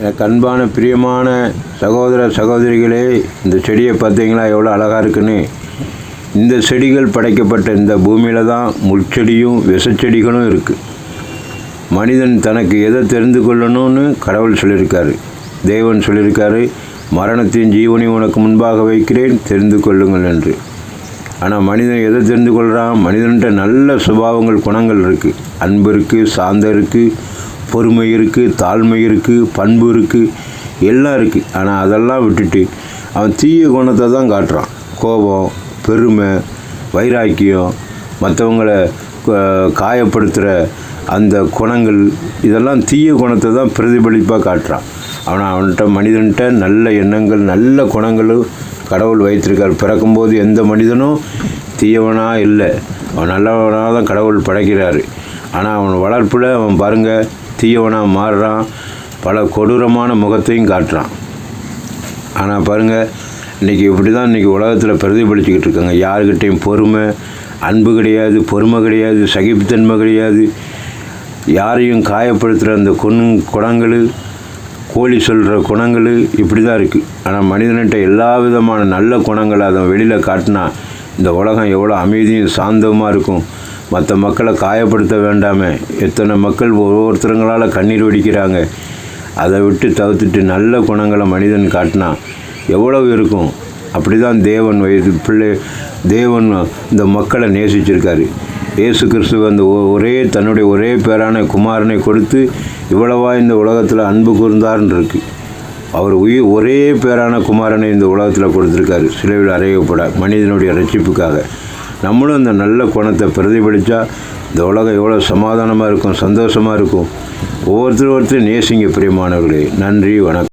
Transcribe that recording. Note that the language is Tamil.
எனக்கு அன்பான பிரியமான சகோதர சகோதரிகளே இந்த செடியை பார்த்தீங்களா? எவ்வளோ அழகாக இருக்குன்னு. இந்த செடிகள் படைக்கப்பட்ட இந்த பூமியில் தான் முட்செடியும் விஷச்செடிகளும் இருக்குது மனிதன் தனக்கு எதை தெரிந்து கொள்ளணும்னு கடவுள் சொல்லியிருக்காரு. தேவன் சொல்லியிருக்காரு மரணத்தின் ஜீவனை உனக்கு முன்பாக வைக்கிறேன் தெரிந்து கொள்ளுங்கள் என்று. ஆனால் மனிதன் எதை தெரிந்து கொள்கிறான் மனிதன்கிட்ட நல்ல சுபாவங்கள் குணங்கள் இருக்குது அன்பு இருக்குது சாந்தம் இருக்குது பொறுமை இருக்குது தாழ்மை இருக்குது பண்பு இருக்குது எல்லாம் இருக்குது ஆனால் அதெல்லாம் விட்டுட்டு அவன் தீய குணத்தை தான் காட்டுறான். கோபம் பெருமை வைராக்கியம் மற்றவங்கள காயப்படுத்துகிற அந்த குணங்கள் இதெல்லாம் தீய குணத்தை தான் பிரதிபலிப்பாக காட்டுறான். அவனை அவன்கிட்ட மனிதன்கிட்ட நல்ல எண்ணங்கள் நல்ல குணங்களும் கடவுள் வைத்திருக்கார். பிறக்கும்போது எந்த மனிதனும் தீயவனாக இல்லை. அவன் நல்லவனாக தான் கடவுள் படைக்கிறாரு. ஆனால் அவன் வளர்ப்பில் அவன் பாருங்கள் தீயவனாக மாறுறான். பல கொடூரமான முகத்தையும் காட்டுறான். ஆனால் பாருங்கள் இன்றைக்கி இப்படி தான் இன்றைக்கி உலகத்தில் பிரதிபலிச்சுக்கிட்டு இருக்காங்க. யாருக்கிட்டேயும் பொறுமை அன்பு கிடையாது பொறுமை கிடையாது சகிப்புத்தன்மை கிடையாது. யாரையும் காயப்படுத்துகிற அந்த குண குணங்கள் கோழி சொல்கிற குணங்கள் இப்படி தான் இருக்குது ஆனால் மனிதன்கிட்ட எல்லா விதமான நல்ல குணங்களை அதை வெளியில் காட்டினா இந்த உலகம் எவ்வளோ அமைதியும் சாந்தமாக இருக்கும்? மற்ற மக்களை காயப்படுத்த வேண்டாமே. எத்தனை மக்கள் ஒவ்வொருத்தருங்களால் கண்ணீர் வடிக்கிறாங்க. அதை விட்டு தவிர்த்துட்டு நல்ல குணங்களை மனிதன் காட்டினா எவ்வளவு இருக்கும்? அப்படி தான் தேவன் வயது பிள்ளை தேவன் இந்த மக்களை நேசிச்சிருக்காரு. இயேசு கிறிஸ்துவ அந்த ஒ- ஒரே தன்னுடைய ஒரே பேரான குமாரனை கொடுத்து இவ்வளவா இந்த உலகத்தில் அன்பு கூர்ந்தார்ன்னு இருக்குது அவர் உயிர் ஒரே பேரான குமாரனை இந்த உலகத்தில் கொடுத்துருக்காரு. சிலுவையில் அறையப்பட மனிதனுடைய ரட்சிப்புக்காக. நம்மளும் அந்த நல்ல குணத்தை பிரதிபலித்தா இந்த உலகம் எவ்வளோ சமாதானமாக இருக்கும் சந்தோஷமாக இருக்கும். ஒவ்வொருத்தரும் ஒருத்தர் நேசிங்க பிரியமானவர்களே. நன்றி வணக்கம்.